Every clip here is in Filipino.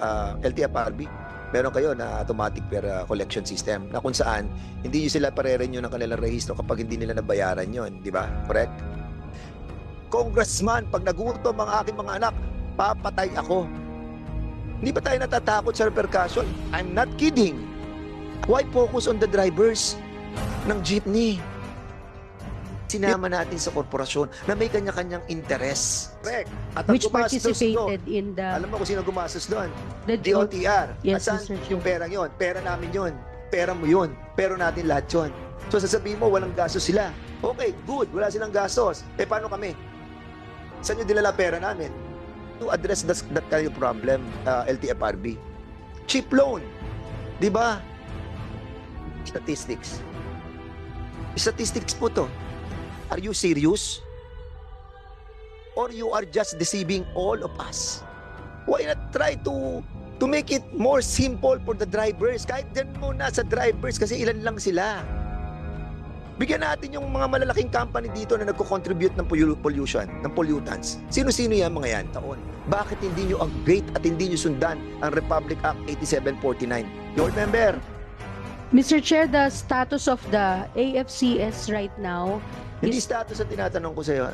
uh, LTFRB, meron kayo na automatic per uh, collection system na kung saan hindi nyo sila pare-renew ng kanilang rehistro kapag hindi nila nabayaran yon, di ba? Correct? Congressman, pag nagutom ang aking mga anak, papatay ako. Hindi ba tayo natatakot sa repercussion? I'm not kidding. Why focus on the drivers ng jeepney? Sinama natin sa korporasyon na may kanya-kanyang interes. Correct. At ang Which gumastos doon, participated in the, alam mo kung sino gumastos doon? the DOT. DOTR. Yes, Mr. Chair. yung perang yon? Pera namin yon. Pera mo yon. Pero natin lahat yon. So sasabihin mo, walang gastos sila. Okay, good. Wala silang gastos. Eh, paano kami? Saan nyo dinala pera namin? To address that, that kind of problem, uh, LTFRB. Cheap loan. Di ba? Statistics. Statistics po to. Are you serious? Or you are just deceiving all of us? Why not try to to make it more simple for the drivers? Kahit dyan muna sa drivers kasi ilan lang sila. Bigyan natin yung mga malalaking company dito na nagko-contribute ng pollu- pollution, ng pollutants. Sino-sino yan mga yan taon? Bakit hindi nyo upgrade at hindi nyo sundan ang Republic Act 8749? Your member, Mr. Chair, the status of the AFCS right now hindi status ang tinatanong ko sa iyo.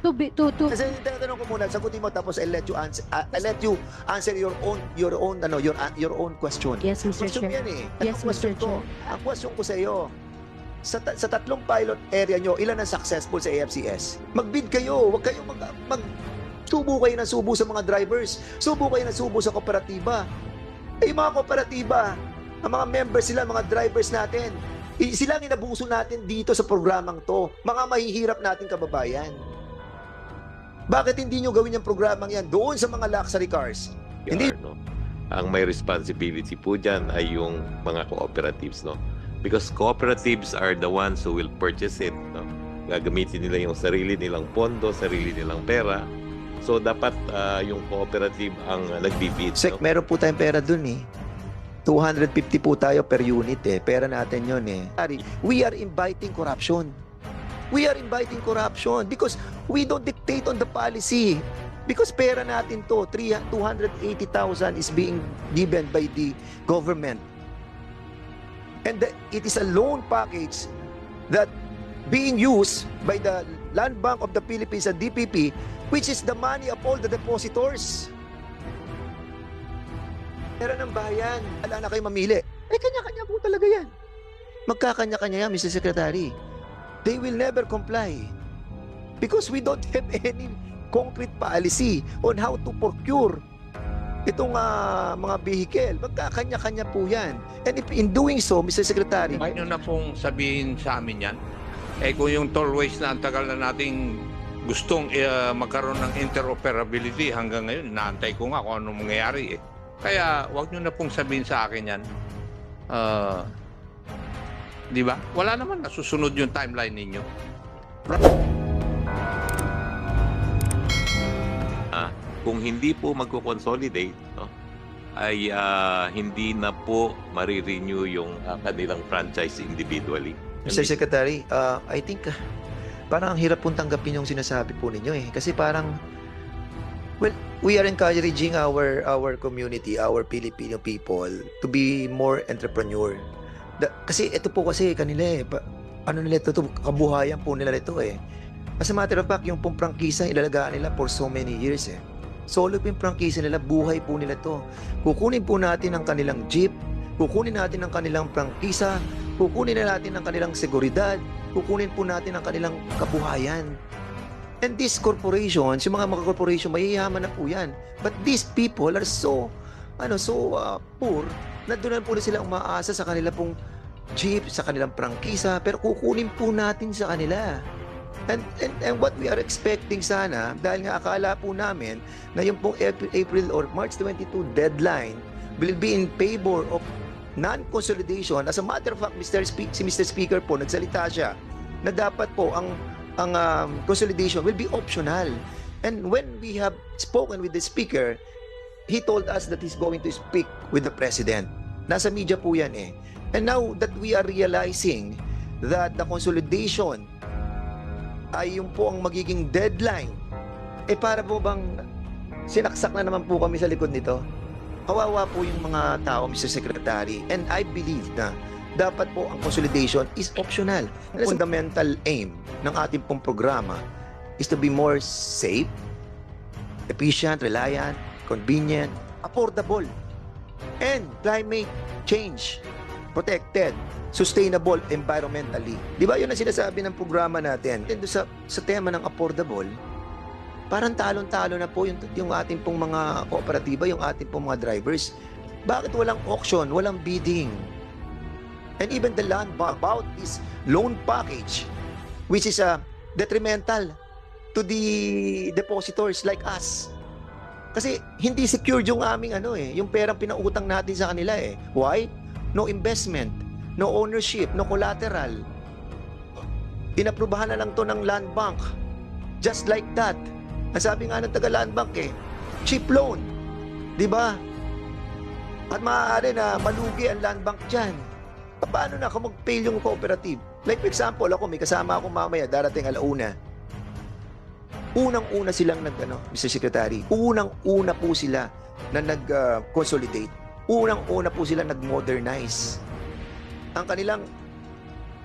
to be to to Kasi tinatanong ko muna, sagutin mo tapos I'll let you answer uh, I'll let you answer your own your own ano your your own question. Yes, Mr. Question Chair. yan eh. Yes, question Mr. ko? Ang question ko sa iyo, sa, ta- sa tatlong pilot area nyo, ilan ang successful sa AFCS? Mag-bid kayo, wag kayong mag, mag subo kayo ng subo sa mga drivers, subo kayo ng subo sa kooperatiba. Eh, mga kooperatiba, ang mga members sila, mga drivers natin, sila ang inabuso natin dito sa programang to, mga mahihirap natin kababayan. Bakit hindi nyo gawin yung programang yan doon sa mga luxury cars? Hindi. no? Ang may responsibility po dyan ay yung mga cooperatives, no? Because cooperatives are the ones who will purchase it, no? Gagamitin nila yung sarili nilang pondo, sarili nilang pera. So, dapat ah, yung cooperative ang uh, nagbibid, Sek, no? meron po tayong pera dun eh. 250 po tayo per unit eh. Pera natin yon eh. We are inviting corruption. We are inviting corruption because we don't dictate on the policy. Because pera natin to, 3 280,000 is being given by the government. And it is a loan package that being used by the Land Bank of the Philippines and DPP, which is the money of all the depositors. Pera ng bayan. Wala na kayo mamili. Eh, kanya-kanya po talaga yan. Magkakanya-kanya yan, Mr. Secretary. They will never comply. Because we don't have any concrete policy on how to procure itong ah, mga vehicle. Magkakanya-kanya po yan. And if in doing so, Mr. Secretary, Bakit nyo na pong sabihin sa amin yan? Eh kung yung tollways na ang tagal na nating gustong eh, magkaroon ng interoperability hanggang ngayon, inaantay ko nga kung ano mangyayari eh. Kaya wag nyo na pong sabihin sa akin yan. Ah, di ba? Wala naman nasusunod yung timeline ninyo. Kung hindi po magko-consolidate, no? ay ah, hindi na po marirenew yung ah, kanilang franchise individually. Mr. Secretary, uh, I think uh, parang ang hirap pong tanggapin yung sinasabi po ninyo eh. Kasi parang, well, we are encouraging our our community, our Filipino people to be more entrepreneur. Da- kasi ito po kasi kanila eh, pa- ano nila ito, ito, kabuhayan po nila ito eh. As a matter of fact, yung pong prangkisa, ilalagaan nila for so many years eh. Solo yung prangkisa nila, buhay po nila to. Kukunin po natin ang kanilang jeep, kukunin natin ang kanilang prangkisa, kukunin na natin ang kanilang seguridad, kukunin po natin ang kanilang kabuhayan. And these corporations, yung mga mga corporation, mayayaman na po yan. But these people are so, ano, so uh, poor, na doon po na sila umaasa sa kanila pong jeep, sa kanilang prangkisa, pero kukunin po natin sa kanila. And, and, and what we are expecting sana, dahil nga akala po namin na yung pong April, April or March 22 deadline will be in favor of non-consolidation. As a matter of fact, Mr. Spe- si Mr. Speaker po, nagsalita siya na dapat po ang ang um, consolidation will be optional. And when we have spoken with the Speaker, he told us that he's going to speak with the President. Nasa media po yan eh. And now that we are realizing that the consolidation ay yung po ang magiging deadline, eh para po bang sinaksak na naman po kami sa likod nito? kawawa po yung mga tao, Mr. Secretary. And I believe na dapat po ang consolidation is optional. Ang fundamental aim ng ating pong programa is to be more safe, efficient, reliant, convenient, affordable, and climate change protected, sustainable environmentally. Di ba yun ang sinasabi ng programa natin? And sa, sa tema ng affordable, parang talon-talo na po yung, yung ating pong mga kooperatiba, yung ating pong mga drivers. Bakit walang auction, walang bidding? And even the land about this loan package, which is a detrimental to the depositors like us. Kasi hindi secured yung aming ano eh, yung perang pinautang natin sa kanila eh. Why? No investment, no ownership, no collateral. Inaprubahan na lang to ng land bank. Just like that. Ang sabi nga ng taga land bank eh, cheap loan. Di ba? At maaari na malugi ang land bank dyan. Paano na kung mag-fail yung cooperative? Like for example, ako may kasama ako mamaya darating alauna. Unang-una silang nag ano, Mr. Secretary, unang-una po sila na nag-consolidate. Unang-una po sila nag-modernize. Ang kanilang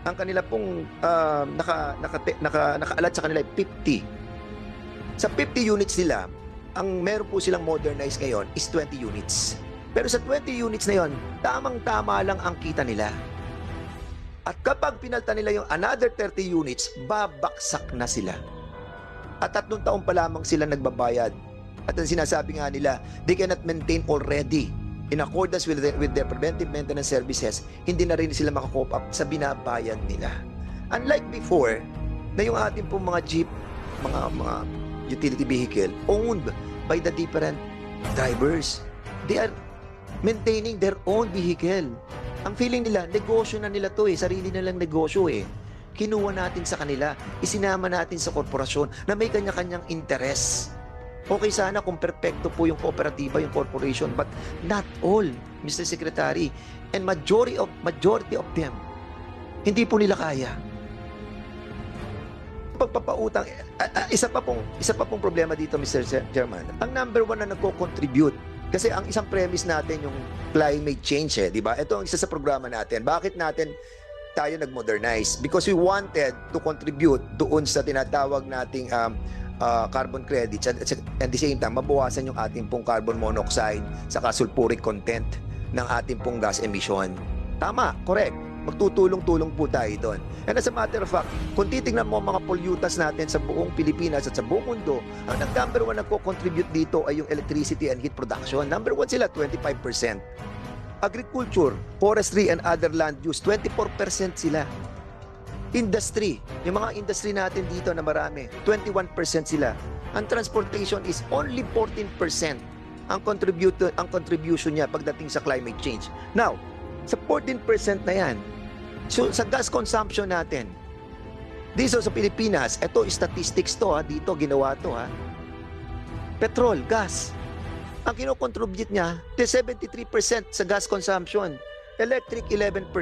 ang kanila pong ah, naka, naka, naka, nakaalat sa kanila ay 50. Sa 50 units nila, ang meron po silang modernize ngayon is 20 units. Pero sa 20 units na yon, tamang-tama lang ang kita nila. At kapag pinalta nila yung another 30 units, babaksak na sila. At tatlong taon pa lamang sila nagbabayad. At ang sinasabi nga nila, they cannot maintain already in accordance with their, with their preventive maintenance services, hindi na rin sila makakope up sa binabayad nila. Unlike before, na yung ating pong mga jeep, mga mga utility vehicle, owned by the different drivers. They are maintaining their own vehicle. Ang feeling nila, negosyo na nila to eh, sarili nilang negosyo eh. Kinuha natin sa kanila, isinama natin sa korporasyon na may kanya-kanyang interes. Okay sana kung perpekto po yung kooperatiba, yung corporation, but not all, Mr. Secretary. And majority of majority of them, hindi po nila kaya. Pagpapautang, ah, ah, isa pa pong isa pa pong problema dito, Mr. Chair- Chairman. Ang number one na nagko-contribute kasi ang isang premise natin yung climate change eh, di ba? Ito ang isa sa programa natin. Bakit natin tayo nag-modernize? Because we wanted to contribute doon sa tinatawag nating um, uh, carbon credits at, at the same time mabawasan yung ating pong carbon monoxide sa sulfuric content ng ating pong gas emission. Tama, correct. Magtutulong-tulong po tayo doon. And as a matter of fact, kung titingnan mo ang mga pollutants natin sa buong Pilipinas at sa buong mundo, ang nag-number one nagko-contribute dito ay yung electricity and heat production. Number one sila, 25%. Agriculture, forestry and other land use, 24% sila. Industry, yung mga industry natin dito na marami, 21% sila. Ang transportation is only 14% ang contribution ang contribution niya pagdating sa climate change. Now, sa 14% na yan, so sa gas consumption natin, dito sa Pilipinas, ito statistics to ha, dito ginawa to ha. Petrol, gas. Ang kinocontribute niya, the 73% sa gas consumption. Electric 11%,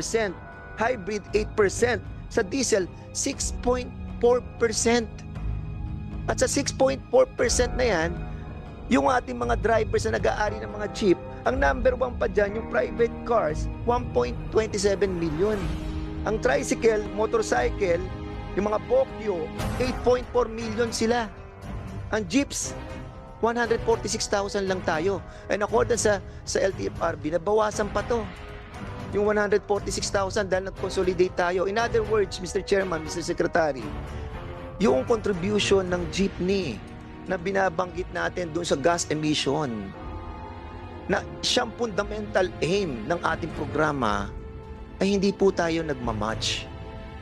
hybrid 8%, sa diesel 6.4%. At sa 6.4% na yan, yung ating mga drivers na nag-aari ng mga jeep, ang number one pa dyan, yung private cars, 1.27 million. Ang tricycle, motorcycle, yung mga Bokyo, 8.4 million sila. Ang jeeps, 146,000 lang tayo. And according sa, sa LTFRB, nabawasan pa to. Yung 146,000 dahil nag-consolidate tayo. In other words, Mr. Chairman, Mr. Secretary, yung contribution ng jeepney na binabanggit natin doon sa gas emission na siyang fundamental aim ng ating programa ay hindi po tayo nagmamatch.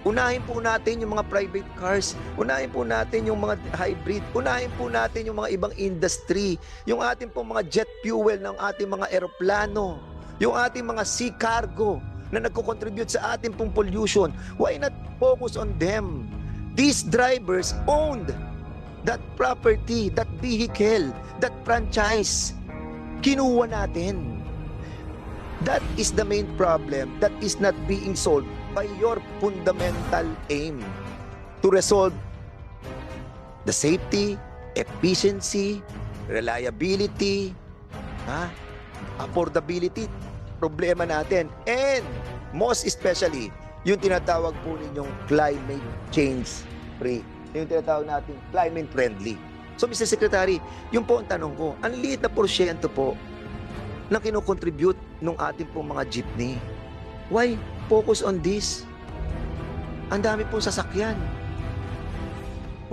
Unahin po natin yung mga private cars, unahin po natin yung mga hybrid, unahin po natin yung mga ibang industry, yung ating po mga jet fuel ng ating mga eroplano, yung ating mga sea cargo na nagko-contribute sa ating pong pollution. Why not focus on them? These drivers owned that property, that vehicle, that franchise. Kinuha natin. That is the main problem that is not being solved by your fundamental aim to resolve the safety, efficiency, reliability, ha? affordability, problema natin. And most especially, yung tinatawag po ninyong climate change free. Yung tinatawag natin climate friendly. So Mr. Secretary, yung po ang tanong ko, ang liit na porsyento po na kinocontribute ng ating pong mga jeepney. Why focus on this? Ang dami pong sasakyan.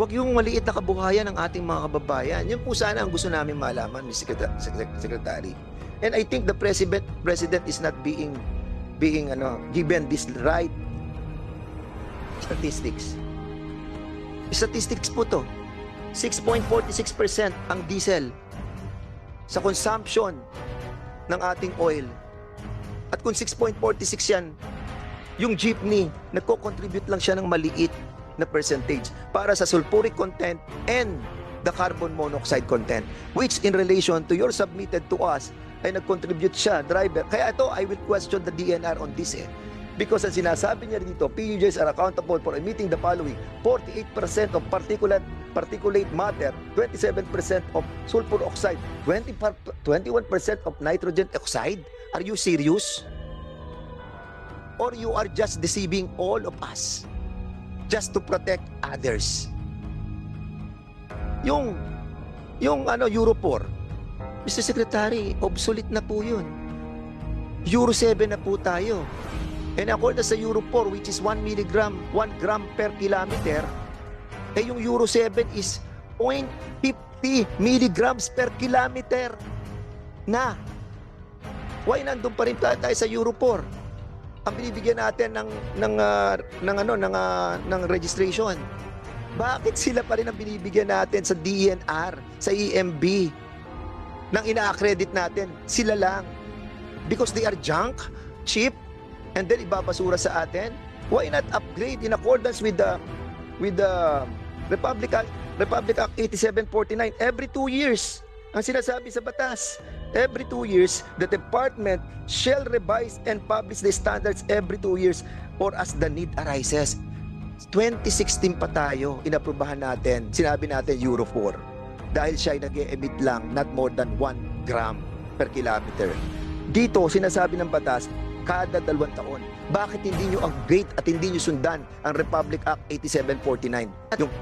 Huwag yung maliit na kabuhayan ng ating mga kababayan. Yun po sana ang gusto namin malaman, Mr. Secreta- Secre- Secretary. And I think the president president is not being being ano given this right statistics. Statistics po to. 6.46% ang diesel sa consumption ng ating oil. At kung 6.46 yan, yung jeepney, nagko-contribute lang siya ng maliit na percentage para sa sulfuric content and the carbon monoxide content which in relation to your submitted to us ay nag-contribute siya, driver. Kaya ito, I will question the DNR on this eh. Because ang sinasabi niya dito, PUJs are accountable for emitting the following 48% of particulate particulate matter, 27% of sulfur oxide, 20 par- 21% of nitrogen oxide. Are you serious? Or you are just deceiving all of us just to protect others? Yung yung ano Euro 4, Mr. Secretary, obsolete na po 'yun. Euro 7 na po tayo. And according sa Euro 4 which is 1 milligram, 1 gram per kilometer, eh yung Euro 7 is 0.50 milligrams per kilometer na. Why nandun pa rin tayo sa Euro 4? Ang binibigyan natin ng ng ah, ng ano ng ah, ng registration. Bakit sila pa rin ang binibigyan natin sa DNR, sa EMB? Nang ina-accredit natin, sila lang. Because they are junk, cheap, and then ibabasura sa atin? Why not upgrade in accordance with the with the Republic Act, Republic Act 8749 every two years? Ang sinasabi sa batas, every two years, the department shall revise and publish the standards every two years or as the need arises. 2016 pa tayo, inaprubahan natin, sinabi natin Euro 4 dahil siya ay nag emit lang not more than 1 gram per kilometer. Dito, sinasabi ng batas, kada dalawang taon. Bakit hindi nyo upgrade at hindi nyo sundan ang Republic Act 8749? Yung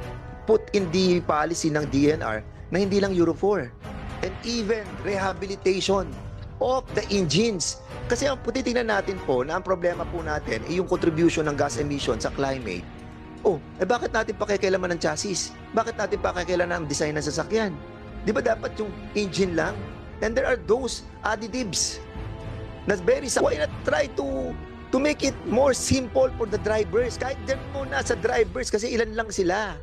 put in the policy ng DNR na hindi lang Euro 4 and even rehabilitation of the engines. Kasi ang titingnan natin po na ang problema po natin ay yung contribution ng gas emission sa climate. Oh, eh bakit natin pakikialaman ng chassis? Bakit natin pakikialaman ng design ng sasakyan? Di ba dapat yung engine lang? And there are those additives na very sa why not try to to make it more simple for the drivers? Kahit din muna sa drivers kasi ilan lang sila.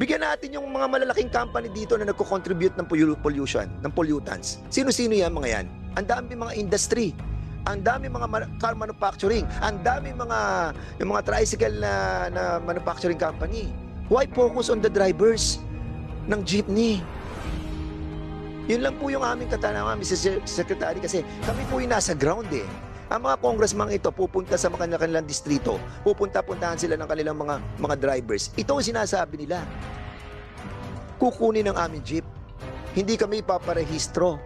Bigyan natin yung mga malalaking company dito na nagko-contribute ng pollu- pollution ng pollutants. Sino-sino yan mga yan? Ang dami mga industry. Ang dami mga car manufacturing. Ang dami mga yung mga tricycle na, na manufacturing company. Why focus on the drivers ng jeepney yun lang po yung aming katanungan, Mr. Se- Secretary, kasi kami po yung nasa ground eh. Ang mga congressman ito pupunta sa mga kanilang distrito, pupunta-puntahan sila ng kanilang mga mga drivers. Ito ang sinasabi nila. Kukunin ng aming jeep. Hindi kami paparehistro.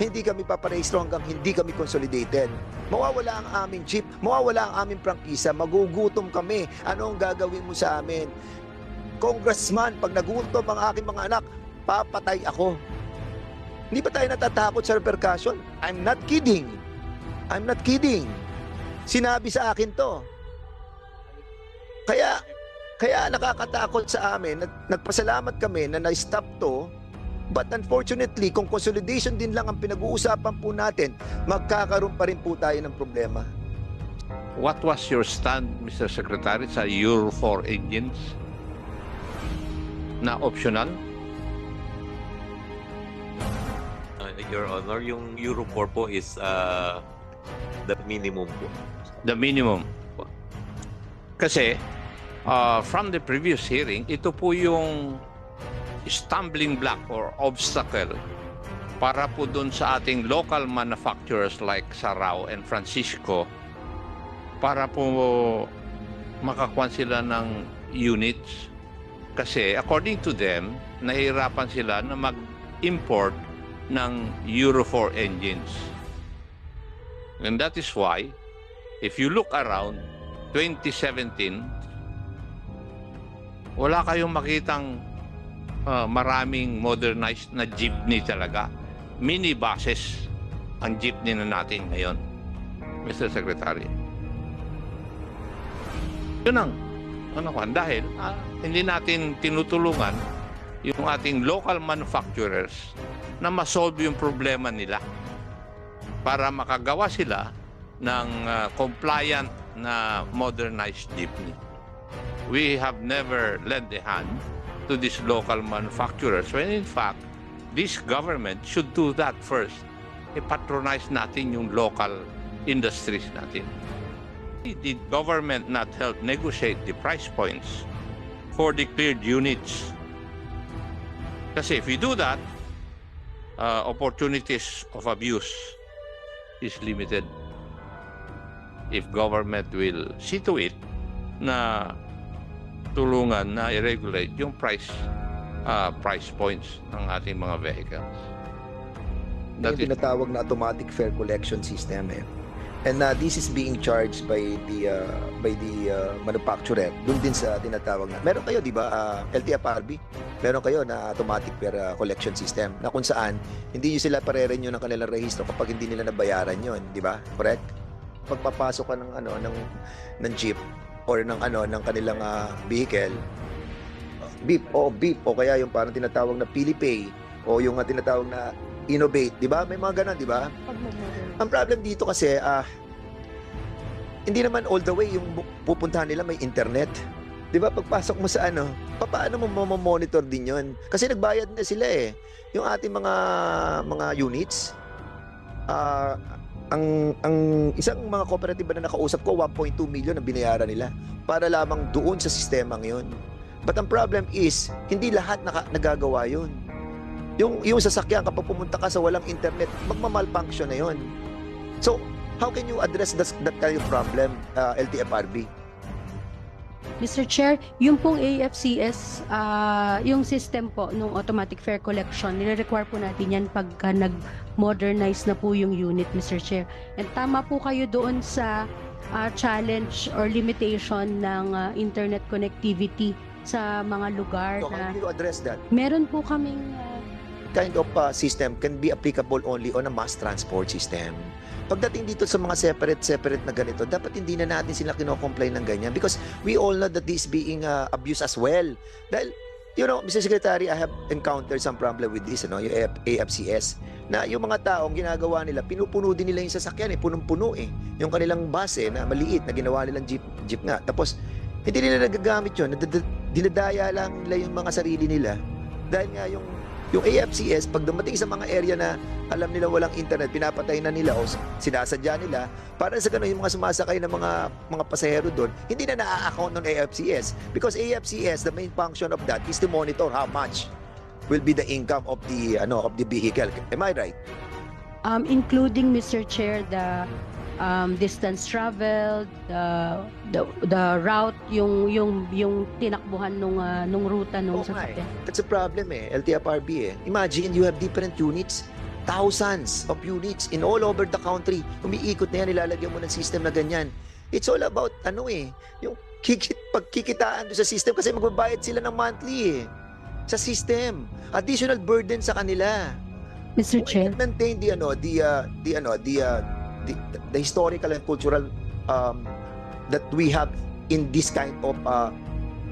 Hindi kami paparehistro hanggang hindi kami consolidated. Mawawala ang aming jeep, mawawala ang aming prangkisa, magugutom kami. Ano ang gagawin mo sa amin? Congressman, pag nagutom ang aking mga anak, papatay ako. Hindi ba tayo natatakot sa repercussion? I'm not kidding. I'm not kidding. Sinabi sa akin to. Kaya, kaya nakakatakot sa amin. Nag- Nagpasalamat kami na na-stop to. But unfortunately, kung consolidation din lang ang pinag-uusapan po natin, magkakaroon pa rin po tayo ng problema. What was your stand, Mr. Secretary, sa Euro 4 engines na optional? Your Honor, yung Euro 4 po is uh, the minimum po. The minimum. Kasi, uh, from the previous hearing, ito po yung stumbling block or obstacle para po dun sa ating local manufacturers like Sarao and Francisco para po makakuha sila ng units. Kasi according to them, nahihirapan sila na mag-import ng Euro 4 engines. And that is why, if you look around 2017, wala kayong makitang ah, maraming modernized na jeepney talaga. Mini buses ang jeepney na natin ngayon, Mr. Secretary. Yun ang ano ko, dahil ah, hindi natin tinutulungan yung ating local manufacturers na masolve yung problema nila para makagawa sila ng ah, compliant na modernized jeepney. We have never lent a hand to these local manufacturers when in fact this government should do that first. I-patronize natin yung local industries natin. Did government not help negotiate the price points for declared units? Kasi if we do that, uh, opportunities of abuse is limited. If government will see to it na tulungan na i-regulate yung price uh, price points ng ating mga vehicles. That yung is tinatawag na automatic fare collection system eh. And uh, this is being charged by the uh, by the uh, manufacturer. Doon din sa tinatawag na. Meron kayo, 'di ba? Uh, LTFRB. Meron kayo na automatic fare uh, collection system na kung saan hindi niyo sila parerenyo ng kanilang rehistro kapag hindi nila nabayaran 'yon, 'di ba? Correct? Pagpapasok ka ng ano ng ng jeep or ng ano ng kanilang uh, vehicle beep o beep o kaya yung parang tinatawag na PiliPay o yung uh, tinatawag na innovate, 'di ba? May mga ganun, 'di ba? Ang problem dito kasi ah hindi naman all the way yung pupuntahan nila may internet. 'Di ba? Pagpasok mo sa ano, paano mo monitor din 'yon? Kasi nagbayad na sila eh. Yung ating mga mga units ah ang ang isang mga kooperatiba na nakausap ko 1.2 million ang binayaran nila para lamang doon sa sistema ngayon. But ang problem is, hindi lahat naka, nagagawa 'yun. Yung yung sasakyan kapag pumunta ka sa walang internet, magma-malfunction na 'yon. So, how can you address that, that kind of problem, uh, LTFRB? Mr. Chair, yung pong AFCS, ah, yung system po nung automatic fare collection, nire-require po natin yan pagka nag-modernize na po yung unit, Mr. Chair. And tama po kayo doon sa ah, challenge or limitation ng ah, internet connectivity sa mga lugar So, na how do you address that? meron po kaming ah, Kind of uh, system can be applicable only on a mass transport system. Pagdating dito sa mga separate-separate na ganito, dapat hindi na natin sila kino-complain ng ganyan because we all know that this being uh, abused as well. Dahil, you know, Mr. Secretary, I have encountered some problem with this, ano, yung AF- AFCS, na yung mga taong ginagawa nila, pinupuno din nila yung sasakyan, eh, punong-puno eh. Yung kanilang bus eh, na maliit, na ginawa nilang jeep, jeep nga. Tapos, hindi nila nagagamit yun. Dinadaya lang nila yung mga sarili nila. Dahil nga yung yung AFCS, pag dumating sa mga area na alam nila walang internet, pinapatay na nila o sinasadya nila, para sa ganun yung mga sumasakay ng mga mga pasahero doon, hindi na naa-account ng AFCS. Because AFCS, the main function of that is to monitor how much will be the income of the ano of the vehicle. Am I right? um, including Mr. Chair the um, distance traveled, the, the the route, yung yung yung tinakbuhan nung ah, nung ruta nung Oo nga eh. sasakyan. That's a problem eh, LTFRB eh. Imagine you have different units, thousands of units in all over the country. Umiikot na yan, nilalagyan mo ng system na ganyan. It's all about ano eh, yung kikit, pagkikitaan doon sa system kasi magbabayad sila ng monthly eh. Sa system. Additional burden sa kanila. Mr. Chair. maintain the ano, the uh, the ano, the, uh, the the historical and cultural um, that we have in this kind of uh,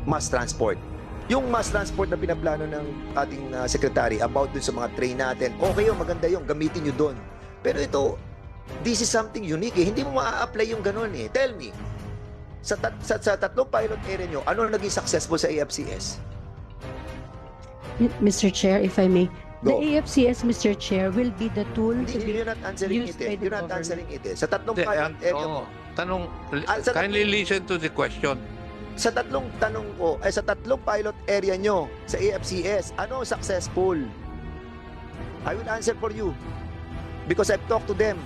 mass transport. Yung mass transport na pinaplano ng ating uh, secretary about dun sa mga train natin, okay yun, maganda yun, gamitin nyo doon. Pero ito, this is something unique eh. Hindi mo maa-apply yung ganun eh. Tell me, sa, tat- sa, sa tatlong pilot area nyo, ano naging successful sa AFCS? Mr. Chair, if I may, the Go. AFCS, Mr. Chair, will be the tool to Hindi, be you're not answering used it eh. by the You're not government. answering it eh. Sa tatlong Hindi, pilot and- area mo, oo. tanong, Ah, sa- kindly listen to the question. sa tatlong tanong ko, ay sa tatlong pilot area nyo sa AFCS, ano ang successful? I will answer for you because I've talked to them.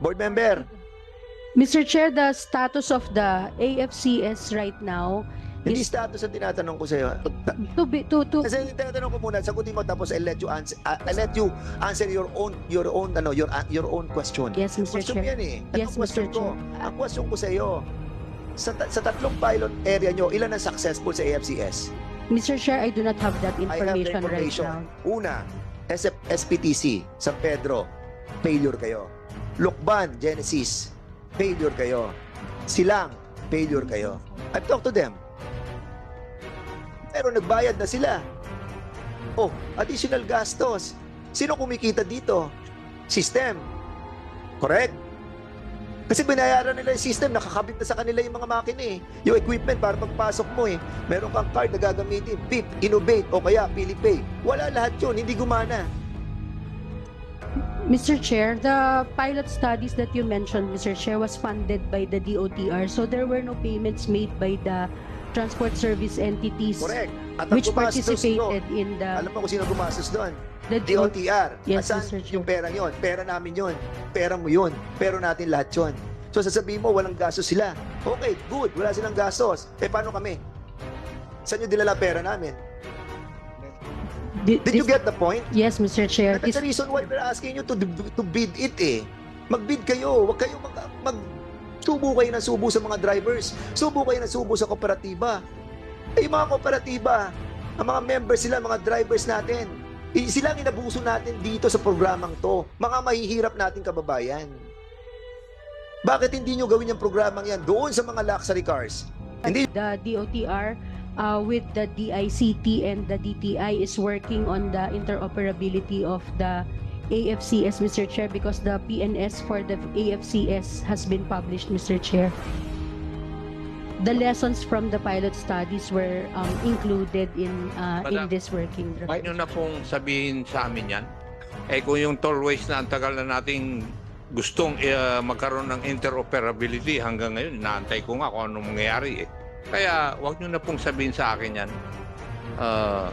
Board member, Mr. Chair, the status of the AFCS right now Hindi status ang tinatanong ko sa'yo. To be, to, to, Kasi tinatanong ko muna, sagutin mo tapos I'll let you answer, uh, I'll let you answer your own, your own, ano, your, uh, your own question. yes, Mr. Question Chair. yan eh. Yes, question Mr. ko, ang question ko sa iyo, sa, sa tatlong pilot area nyo, ilan ang successful sa AFCS? Mr. Chair, I do not have that I have information, information. right now. Una, SF, SPTC, San Pedro, failure kayo. Lukban, Genesis, failure kayo. Silang, failure kayo. I've talked to them. Pero nagbayad na sila. Oh, additional gastos. Sino kumikita dito? System. Correct? Kasi binayaran nila yung system, nakakabit na sa kanila yung mga makina eh. Yung equipment para pagpasok mo eh. Meron kang card na gagamitin, PIP, Innovate, o kaya PiliPay. Wala lahat yun, hindi gumana. Mr. Chair, the pilot studies that you mentioned, Mr. Chair, was funded by the DOTR. So there were no payments made by the transport service entities Correct. At ang which gumastos participated doon, in the, alam mo kung sino gumastos doon? the DOTR. Yes, Asan Mr. Chair. yung pera yon? Pera namin yon. Pera mo yon. Pero natin lahat yon. So sasabihin mo, walang gastos sila. Okay, good. Wala silang gastos. Eh, paano kami? Saan nyo dinala pera namin? Di- Did you this- get the point? Yes, Mr. Chair. That's This, the reason why we're asking you to to bid it eh. Magbid kayo. Huwag kayo mag, mag subo kayo ng subo sa mga drivers. Subo kayo ng subo sa kooperatiba. Eh, mga kooperatiba, ang mga members sila, mga drivers natin, eh, sila ang inabuso natin dito sa programang to. Mga mahihirap nating kababayan. Bakit hindi nyo gawin yung programang yan doon sa mga luxury cars? Hindi the DOTR uh, with the DICT and the DTI is working on the interoperability of the AFCS, Mr. Chair, because the PNS for the AFCS has been published, Mr. Chair. The lessons from the pilot studies were um, included in uh, in Madam, this working draft. nyo na pong sabihin sa amin yan. Eh kung yung tollways na ang tagal na nating gustong eh, magkaroon ng interoperability hanggang ngayon, inaantay ko nga kung anong mangyayari eh. Kaya huwag nyo na pong sabihin sa akin yan. Ah,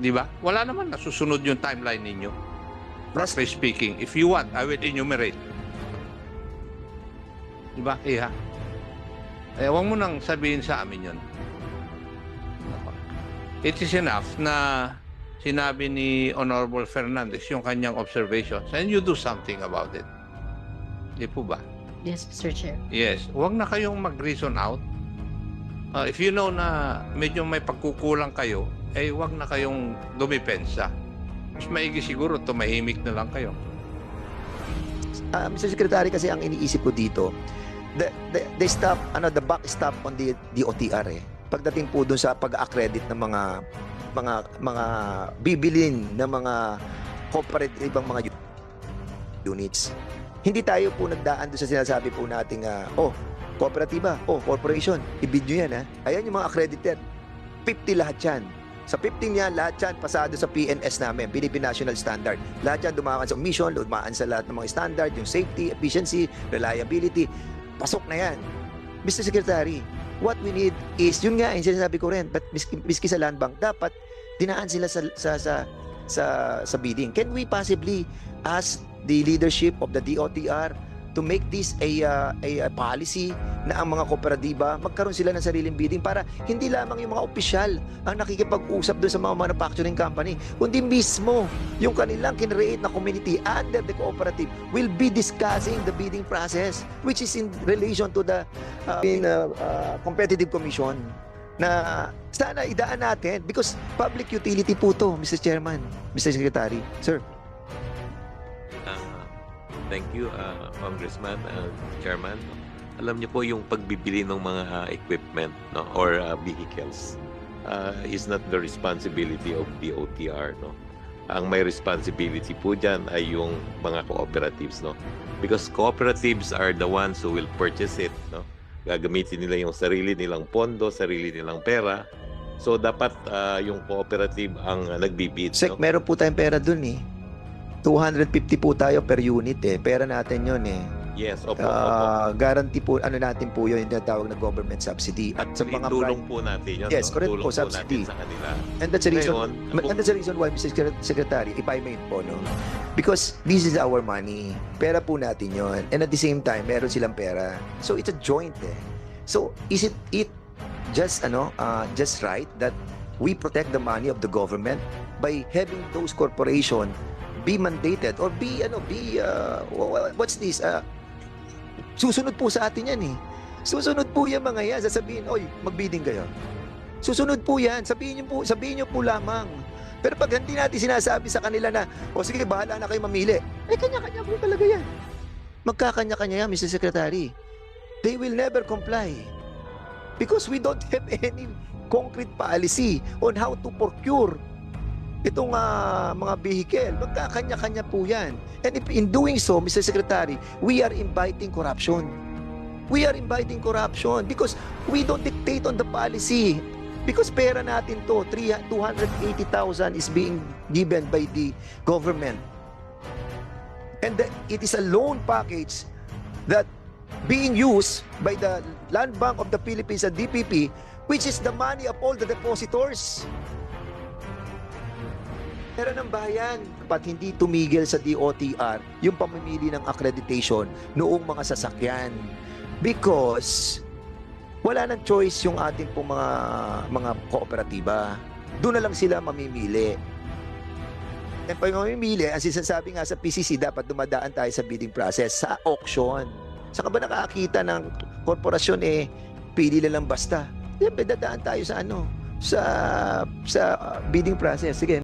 di ba? Wala naman nasusunod yung timeline ninyo. Frankly speaking, if you want, I will enumerate. Di ba, Iha? Eh, huwag mo nang sabihin sa amin yun. It is enough na sinabi ni Honorable Fernandez yung kanyang observations and you do something about it. Di po ba? Yes, Mr. Chair. Yes. Huwag na kayong mag-reason out. Uh, if you know na medyo may pagkukulang kayo, eh huwag na kayong dumipensa. Mas maigi siguro tumahimik na lang kayo. Ah, Mr. Secretary, kasi ang iniisip ko dito, the, the, the stop, ano, the back stop on the DOTR eh. Pagdating po dun sa pag-accredit ng mga mga mga bibilin ng mga cooperative ibang mga units. Hindi tayo po nagdaan doon sa sinasabi po nating ah, oh, kooperatiba, oh, corporation, ibid nyo yan ha. Ayan yung mga accredited. 50 lahat yan. Sa 15 yan, lahat yan pasado sa PNS namin, Philippine National Standard. Lahat yan dumaan sa mission, dumaan sa lahat ng mga standard, yung safety, efficiency, reliability. Pasok na yan. Mr. Secretary, what we need is, yun nga, yung sinasabi ko rin, but miski, miski sa land bank, dapat dinaan sila sa, sa, sa, sa, sa bidding. Can we possibly ask the leadership of the DOTR to make this a, uh, a, a policy na ang mga kooperatiba magkaroon sila ng sariling bidding para hindi lamang yung mga opisyal ang nakikipag-usap doon sa mga manufacturing company, kundi mismo yung kanilang kinreate na community under the cooperative will be discussing the bidding process which is in relation to the uh, in, uh, uh, competitive commission na sana idaan natin because public utility po to, Mr. Chairman, Mr. Secretary. Sir. Thank you, ah, Congressman and Chairman. Alam niyo po yung pagbibili ng mga ah, equipment no or ah, vehicles ah, is not the responsibility of the OTR no. Ang may responsibility po diyan ay yung mga cooperatives no. Because cooperatives are the ones who will purchase it no. Gagamitin nila yung sarili nilang pondo, sarili nilang pera. So dapat ah, yung cooperative ang ah, nagbibid Sek, no. meron po tayong pera dun eh. 250 po tayo per unit eh. Pera natin yun eh. Yes, opo, opo. Ah, guarantee po, ano natin po yun, yung tinatawag na government subsidy. At sa mga tulong po natin yun. Yes, no? correct tulong po, subsidy. kanila. And that's the reason, Ngayon, And that's the reason why, Mr. Secret- Secretary, if I may po, no? Because this is our money. Pera po natin yon And at the same time, meron silang pera. So, it's a joint eh. So, is it it just ano uh, just right that we protect the money of the government by having those corporation be mandated or be ano be uh, wha- wha- what's this uh, susunod po sa atin yan eh. Susunod po yan mga yan sasabihin oy magbidding kayo. Susunod po yan sabihin niyo po sabihin niyo po lamang. Pero pag hindi natin sinasabi sa kanila na o sige bahala na kayo mamili eh kanya-kanya po talaga yan. Magkakanya-kanya yan Mr. Secretary. They will never comply. Because we don't have any concrete policy on how to procure itong ah, mga vehicle. Magkakanya-kanya po yan. And if in doing so, Mr. Secretary, we are inviting corruption. We are inviting corruption because we don't dictate on the policy. Because pera natin to, 3 280,000 is being given by the government. And that it is a loan package that being used by the Land Bank of the Philippines and DPP, which is the money of all the depositors. Pera ng bayan. Dapat hindi tumigil sa DOTR yung pamimili ng accreditation noong mga sasakyan. Because wala nang choice yung ating pong mga mga kooperatiba. Doon na lang sila mamimili. And pag mamimili, ang sinasabi nga sa PCC, dapat dumadaan tayo sa bidding process, sa auction. Saka ba nakakita ng korporasyon eh, pili na lang basta. Siyempre, dadaan tayo sa ano, sa sa bidding process. Sige,